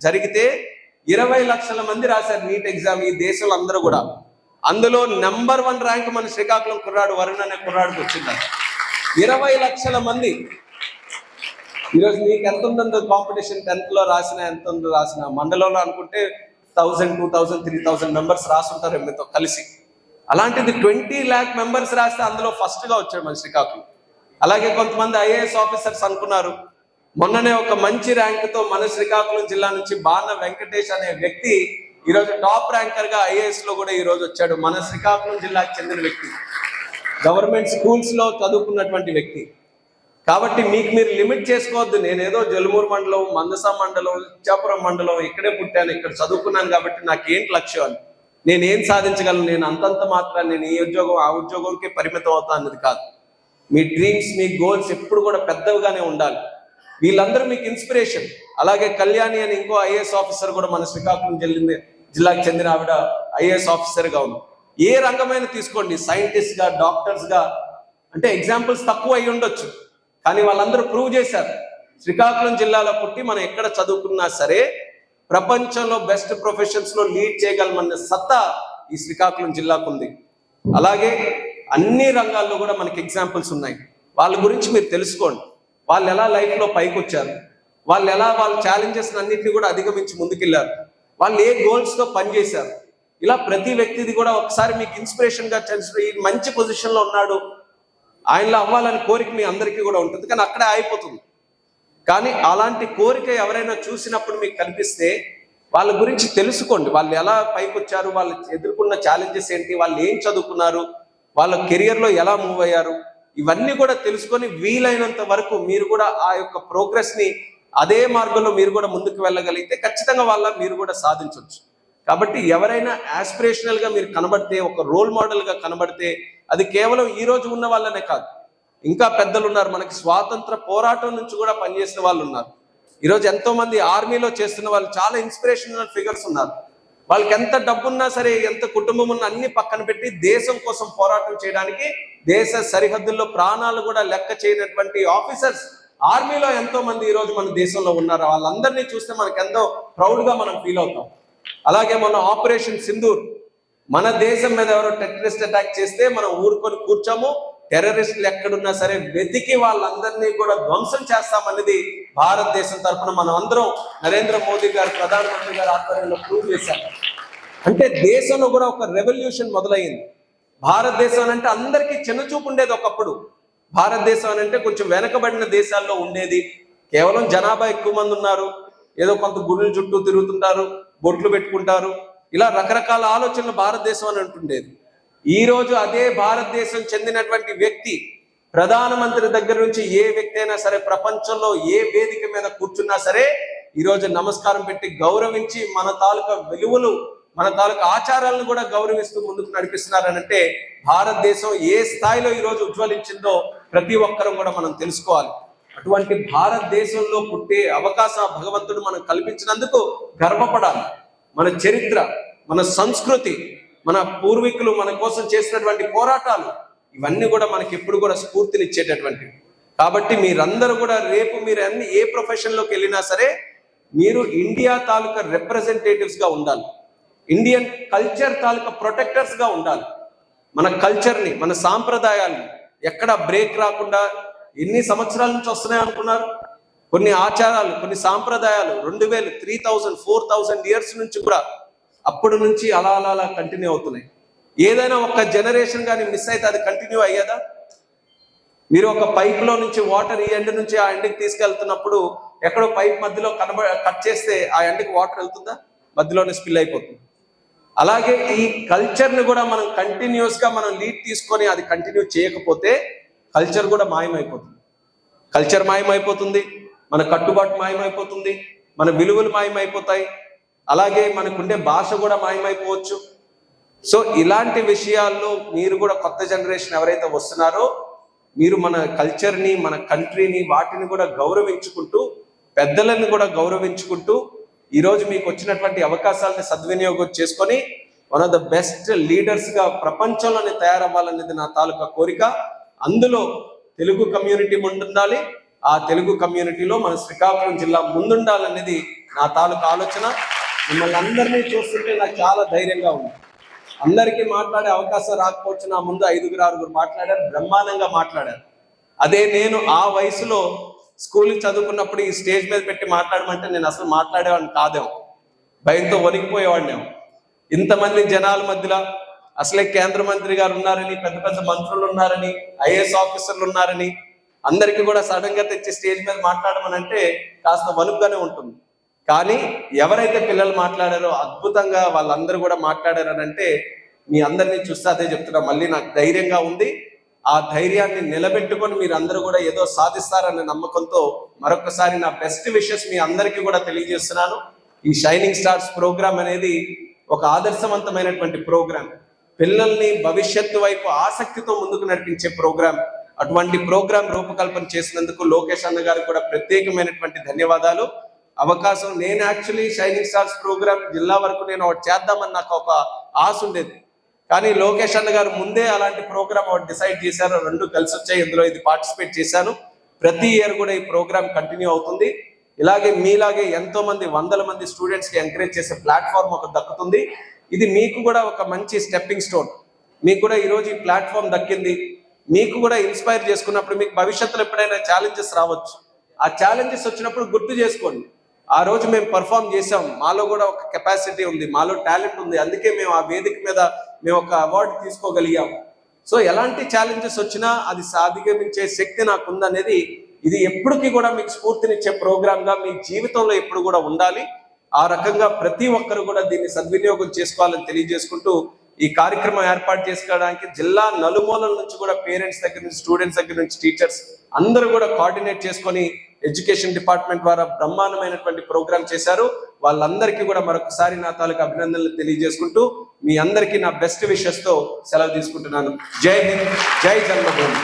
A: జరిగితే ఇరవై లక్షల మంది రాశారు నీట్ ఎగ్జామ్ ఈ దేశంలో అందరూ కూడా. అందులో నెంబర్ వన్ ర్యాంక్ మన శ్రీకాకుళం కుర్రాడు వరుణ్ అనే కుర్రాడికి వచ్చింది ఇరవై లక్షల మంది. ఈరోజు మీకు ఎంత ఉందో కాంపిటీషన్ టెన్త్లో రాసిన ఎంత ఉందో రాసిన. మండలంలో అనుకుంటే thousand two thousand three thousand members రాసుంటారు మీతో కలిసి. అలాంటిది ట్వంటీ ల్యాక్ మెంబర్స్ రాస్తే అందులో ఫస్ట్గా వచ్చాడు మన శ్రీకాకుళం. అలాగే కొంతమంది ఐఏఎస్ ఆఫీసర్స్ అనుకున్నారు. మొన్ననే ఒక మంచి ర్యాంక్తో మన శ్రీకాకుళం జిల్లా నుంచి బాణ వెంకటేష్ అనే వ్యక్తి ఈరోజు టాప్ ర్యాంకర్గా ఐఏఎస్లో కూడా ఈ రోజు వచ్చాడు. మన శ్రీకాకుళం జిల్లాకు చెందిన వ్యక్తి. గవర్నమెంట్ స్కూల్స్లో చదువుకున్నటువంటి వ్యక్తి. కాబట్టి మీకు మీరు లిమిట్ చేసుకోవద్దు. నేనేదో జలుమూరు మండలం మందస మండలం ఇచ్చాపురం మండలం ఇక్కడే పుట్టాను ఇక్కడ చదువుకున్నాను కాబట్టి నాకేంటి లక్ష్యం అని. సాధించగలను? నేను అంతంత మాత్రం నేను ఈ ఉద్యోగం ఆ ఉద్యోగంకి పరిమితం అవుతా అన్నది కాదు. మీ డ్రీమ్స్ మీ గోల్స్ ఎప్పుడు కూడా పెద్దవిగానే ఉండాలి. వీళ్ళందరూ మీకు ఇన్స్పిరేషన్. అలాగే కళ్యాణి అని ఇంకో ఐఏఎస్ ఆఫీసర్ కూడా మన శ్రీకాకుళం జిల్లా జిల్లాకి చెందిన ఆవిడ ఐఏఎస్ ఆఫీసర్గా ఉంది. ఏ రంగమైన తీసుకోండి. సైంటిస్ట్గా డాక్టర్స్గా అంటే ఎగ్జాంపుల్స్ తక్కువ అయి ఉండొచ్చు. కానీ వాళ్ళందరూ ప్రూవ్ చేశారు. శ్రీకాకుళం జిల్లాలో పుట్టి మనం ఎక్కడ చదువుకున్నా సరే ప్రపంచంలో బెస్ట్ ప్రొఫెషన్స్లో లీడ్ చేయగలమన్న సత్తా ఈ శ్రీకాకుళం జిల్లాకు ఉంది. అలాగే అన్ని రంగాల్లో కూడా మనకి ఎగ్జాంపుల్స్ ఉన్నాయి. వాళ్ళ గురించి మీరు తెలుసుకోండి. వాళ్ళు ఎలా లైఫ్లో పైకి వచ్చారు. వాళ్ళు ఎలా వాళ్ళ ఛాలెంజెస్ అన్నింటినీ కూడా అధిగమించి ముందుకెళ్ళారు. వాళ్ళు ఏ గోల్స్తో పనిచేశారు. ఇలా ప్రతి వ్యక్తిది కూడా ఒకసారి మీకు ఇన్స్పిరేషన్గా తెలుసు. ఈ మంచి పొజిషన్లో ఉన్నాడు. ఆయనలో అవ్వాలని కోరిక మీ అందరికీ కూడా ఉంటుంది. కానీ అక్కడే అయిపోతుంది కానీ అలాంటి కోరిక ఎవరైనా చూసినప్పుడు మీకు కనిపిస్తే వాళ్ళ గురించి తెలుసుకోండి. వాళ్ళు ఎలా పైకి వచ్చారు వాళ్ళు ఎదుర్కొన్న ఛాలెంజెస్ ఏంటి? వాళ్ళు ఏం చదువుకున్నారు? వాళ్ళ కెరియర్లో ఎలా మూవ్ అయ్యారు? ఇవన్నీ కూడా తెలుసుకొని వీలైనంత వరకు మీరు కూడా ఆ యొక్క ప్రోగ్రెస్ని అదే మార్గంలో మీరు కూడా ముందుకు వెళ్ళగలిగితే ఖచ్చితంగా వాళ్ళ మీరు కూడా సాధించవచ్చు కాబట్టి ఎవరైనా యాస్పిరేషనల్గా మీరు కనబడితే ఒక రోల్ మోడల్గా కనబడితే అది కేవలం ఈ రోజు ఉన్న వాళ్ళనే కాదు. ఇంకా పెద్దలు ఉన్నారు. మనకి స్వాతంత్ర పోరాటం నుంచి కూడా పనిచేసిన వాళ్ళు ఉన్నారు. ఈరోజు ఎంతోమంది ఆర్మీలో చేస్తున్న వాళ్ళు చాలా ఇన్స్పిరేషనల్ ఫిగర్స్ ఉన్నారు. వాళ్ళకి ఎంత డబ్బున్నా సరే ఎంత కుటుంబం ఉన్నా అన్ని పక్కన పెట్టి దేశం కోసం పోరాటం చేయడానికి దేశ సరిహద్దుల్లో ప్రాణాలు కూడా లెక్క చేయనటువంటి ఆఫీసర్స్ ఆర్మీలో ఎంతో మంది ఈ రోజు మన దేశంలో ఉన్నారు. వాళ్ళందరినీ చూస్తే మనకెంతో ఎంతో మనం ఫీల్ అవుతాం. అలాగే మన ఆపరేషన్ సింధూర్ మన దేశం మీద ఎవరో టెర్రరిస్ట్ అటాక్ చేస్తే మనం ఊరుకొని కూర్చోము. టెర్రరిస్టులు ఎక్కడున్నా సరే వెతికి వాళ్ళందరినీ కూడా ధ్వంసం చేస్తామనేది భారతదేశం తరఫున మనం అందరం నరేంద్ర మోదీ గారు ప్రధానమంత్రి గారు ఆధ్వర్యంలో ప్రూవ్ చేశారు అంటే దేశంలో కూడా ఒక రెవల్యూషన్ మొదలైంది భారతదేశం అంటే అందరికీ చిన్నచూపు ఉండేది ఒకప్పుడు. భారతదేశం అని అంటే కొంచెం వెనకబడిన దేశాల్లో ఉండేది. కేవలం జనాభా ఎక్కువ మంది ఉన్నారు. ఏదో కొంత గుళ్ళు చుట్టూ తిరుగుతుంటారు. బొట్లు పెట్టుకుంటారు. ఇలా రకరకాల ఆలోచనలు భారతదేశం అని అంటుండేది. ఈ రోజు అదే భారతదేశం చెందినటువంటి వ్యక్తి ప్రధానమంత్రి దగ్గర నుంచి ఏ వ్యక్తి అయినా సరే ప్రపంచంలో ఏ వేదిక మీద కూర్చున్నా సరే ఈరోజు నమస్కారం పెట్టి గౌరవించి మన తాలూకా విలువలు మన తాలూకా ఆచారాలను కూడా గౌరవిస్తూ ముందుకు నడిపిస్తున్నారనంటే భారతదేశం ఏ స్థాయిలో ఈ రోజు ఉజ్వలించిందో ప్రతి ఒక్కరం కూడా మనం తెలుసుకోవాలి. అటువంటి భారతదేశంలో పుట్టే అవకాశం భగవంతుడు మనం కల్పించినందుకు గర్వపడాలి. మన చరిత్ర మన సంస్కృతి మన పూర్వీకులు మన కోసం చేసినటువంటి పోరాటాలు ఇవన్నీ కూడా మనకి ఎప్పుడు కూడా స్ఫూర్తినిచ్చేటటువంటివి. కాబట్టి మీరందరూ కూడా రేపు మీరు అన్ని ఏ ప్రొఫెషన్లోకి వెళ్ళినా సరే మీరు ఇండియా తాలూకా రిప్రజెంటేటివ్స్గా ఉండాలి. ఇండియన్ కల్చర్ తాలూకా ప్రొటెక్టర్స్గా ఉండాలి. మన కల్చర్ని మన సాంప్రదాయాల్ని ఎక్కడ బ్రేక్ రాకుండా ఎన్ని సంవత్సరాల నుంచి వస్తున్నాయి అనుకున్నారు? కొన్ని ఆచారాలు కొన్ని సాంప్రదాయాలు రెండు వేలు three thousand four thousand years నుంచి కూడా అప్పటి నుంచి అలా అలా అలా కంటిన్యూ అవుతున్నాయి. ఏదైనా ఒక జనరేషన్ కానీ మిస్ అయితే అది కంటిన్యూ అయ్యేదా? మీరు ఒక పైప్లో నుంచి వాటర్ ఈ ఎండ్ నుంచి ఆ ఎండ్కి తీసుకెళ్తున్నప్పుడు ఎక్కడో పైప్ మధ్యలో కనబ కట్ చేస్తే ఆ ఎండ్కి వాటర్ వెళ్తుందా? మధ్యలోనే స్పిల్ అయిపోతుంది. అలాగే ఈ కల్చర్ని కూడా మనం కంటిన్యూస్గా మనం లీడ్ తీసుకొని అది కంటిన్యూ చేయకపోతే కల్చర్ కూడా మాయమైపోతుంది. కల్చర్ మాయమైపోతుంది మన కట్టుబాటు మాయమైపోతుంది మన విలువలు మాయమైపోతాయి. అలాగే మనకుండే భాష కూడా మాయమైపోవచ్చు. సో ఇలాంటి విషయాల్లో మీరు కూడా కొత్త జనరేషన్ ఎవరైతే వస్తున్నారో మీరు మన కల్చర్ని మన కంట్రీని వాటిని కూడా గౌరవించుకుంటూ పెద్దలను కూడా గౌరవించుకుంటూ ఈరోజు మీకు వచ్చినటువంటి అవకాశాలని సద్వినియోగం చేసుకొని వన్ ఆఫ్ ద బెస్ట్ లీడర్స్గా ప్రపంచంలోనే తయారవ్వాలనేది నా తాలూకా కోరిక. అందులో తెలుగు కమ్యూనిటీ ముందుండాలి. ఆ తెలుగు కమ్యూనిటీలో మన శ్రీకాకుళం జిల్లా ముందుండాలనేది నా తాలూకు ఆలోచన. మిమ్మల్ని అందరినీ చూస్తుంటే నాకు చాలా ధైర్యంగా ఉంది. అందరికీ మాట్లాడే అవకాశం రాకపోవచ్చు. నా ముందు ఐదుగురు ఆరుగురు మాట్లాడారు. బ్రహ్మాండంగా మాట్లాడారు. అదే నేను ఆ వయసులో స్కూల్ చదువుకున్నప్పుడు ఈ స్టేజ్ మీద పెట్టి మాట్లాడమంటే నేను అసలు మాట్లాడేవాడిని కాదేమో. భయంతో వణికిపోయేవాడినేమో. ఇంతమంది జనాల మధ్యలో అసలే కేంద్ర మంత్రి గారు ఉన్నారని పెద్ద పెద్ద మంత్రులు ఉన్నారని ఐఏఎస్ ఆఫీసర్లు ఉన్నారని అందరికీ కూడా సడన్గా తెచ్చి స్టేజ్ మీద మాట్లాడమని అంటే కాస్త వణుకుగానే ఉంటుంది. కానీ ఎవరైతే పిల్లలు మాట్లాడారో అద్భుతంగా వాళ్ళందరూ కూడా మాట్లాడారని అంటే మీ అందరినీ చూస్తే అదే చెప్తున్నా మళ్ళీ నాకు ధైర్యంగా ఉంది. ఆ ధైర్యాన్ని నిలబెట్టుకొని మీరు అందరూ కూడా ఏదో సాధిస్తారనే నమ్మకంతో మరొకసారి నా బెస్ట్ విషెస్ మీ అందరికీ కూడా తెలియజేస్తున్నాను. ఈ షైనింగ్ స్టార్స్ ప్రోగ్రామ్ అనేది ఒక ఆదర్శవంతమైనటువంటి ప్రోగ్రామ్ పిల్లల్ని భవిష్యత్తు వైపు ఆసక్తితో ముందుకు నడిపించే ప్రోగ్రాం అటువంటి ప్రోగ్రాం రూపకల్పన చేసినందుకు లోకేష్ అన్న గారికి కూడా ప్రత్యేకమైనటువంటి ధన్యవాదాలు. అవకాశం నేను యాక్చువల్లీ షైనింగ్ స్టార్స్ ప్రోగ్రామ్ జిల్లా వరకు నేను ఒకటి చేద్దామని నాకు ఒక ఆశ ఉండేది. కానీ లోకేష్ అన్న గారు ముందే అలాంటి ప్రోగ్రామ్ ఒకటి డిసైడ్ చేశారు రెండు కలిసి వచ్చాయి ఇందులో ఇది పార్టిసిపేట్ చేశాను. ప్రతి ఇయర్ కూడా ఈ ప్రోగ్రామ్ కంటిన్యూ అవుతుంది. ఇలాగే మీలాగే ఎంతో మంది వందల మంది స్టూడెంట్స్కి ఎంకరేజ్ చేసే ప్లాట్ఫామ్ ఒక దక్కుతుంది. ఇది మీకు కూడా ఒక మంచి స్టెప్పింగ్ స్టోన్ మీకు కూడా ఈరోజు ఈ ప్లాట్ఫామ్ దక్కింది. మీకు కూడా ఇన్స్పైర్ చేసుకున్నప్పుడు మీకు భవిష్యత్తులో ఎప్పుడైనా ఛాలెంజెస్ రావచ్చు. ఆ ఛాలెంజెస్ వచ్చినప్పుడు గుర్తు చేసుకోండి. ఆ రోజు మేము పర్ఫామ్ చేసాం మాలో కూడా ఒక కెపాసిటీ ఉంది. మాలో టాలెంట్ ఉంది. అందుకే మేము ఆ వేదిక మీద మేము ఒక అవార్డు తీసుకోగలిగాం. సో ఎలాంటి ఛాలెంజెస్ వచ్చినా అది సాధిగమించే శక్తి నాకు ఉందనేది ఇది ఎప్పటికీ కూడా మీకు స్ఫూర్తినిచ్చే ప్రోగ్రామ్గా మీ జీవితంలో ఎప్పుడు కూడా ఉండాలి. ఆ రకంగా ప్రతి ఒక్కరు కూడా దీన్ని సద్వినియోగం చేసుకోవాలని తెలియజేసుకుంటూ ఈ కార్యక్రమం ఏర్పాటు చేసుకోవడానికి జిల్లా నలుమూలల నుంచి కూడా పేరెంట్స్ దగ్గర నుంచి స్టూడెంట్స్ దగ్గర నుంచి టీచర్స్ అందరూ కూడా కోఆర్డినేట్ చేసుకొని ఎడ్యుకేషన్ డిపార్ట్మెంట్ ద్వారా బ్రహ్మాండమైనటువంటి ప్రోగ్రామ్ చేశారు. వాళ్ళందరికీ కూడా మరొకసారి నా తాలూకు అభినందనలు తెలియజేసుకుంటూ మీ అందరికీ నా బెస్ట్ విషెస్తో సెలవు తీసుకుంటున్నాను. జై హింద్ జై జన్మభూమి.